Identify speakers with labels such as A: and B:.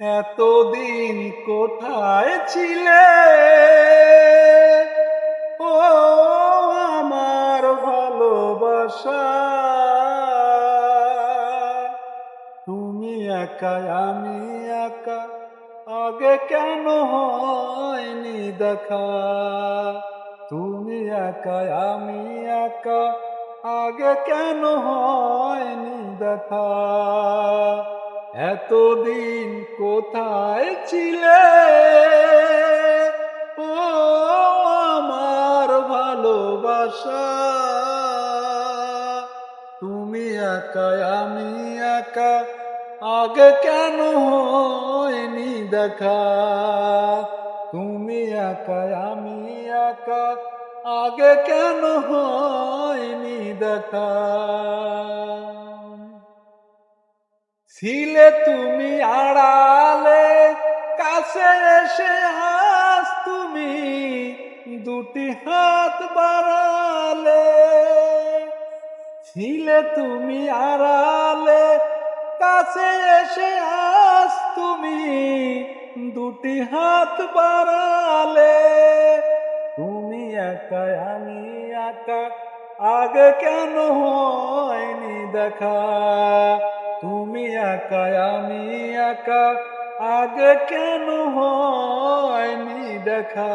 A: এতদিন কোথায় ছিলে? ও আমার ভালোবাসা, তুমি একা আমি একা, আগে কেন হয়নি দেখা? তুমি একা আমি একা, আগে কেন হয়নি দেখা? এতদিন কোথায় ছিলে? ও আমার ভালোবাসা। তুমি একা আমি একা। আগে কেন হয়নি দেখা? তুমি একা আমি একা। আগে কেন হয়নি দেখা? ছিলে তুমি আড়ালে, কাছে এসে আস তুমি দুটি হাত বাড়ালে। ছিলে তুমি আড়ালে, কাছে এসে আস তুমি দুটি হাত বাড়ালে। তুমি একা, আমি একা, আগে কেন হয়নি দেখা? তুমি একা আমি একা। আগে কেন হয়নি দেখা?